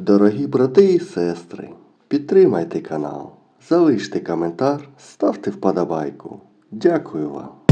Дорогі брати і сестри, підтримайте канал, залиште коментар, ставте вподобайку. Дякую вам.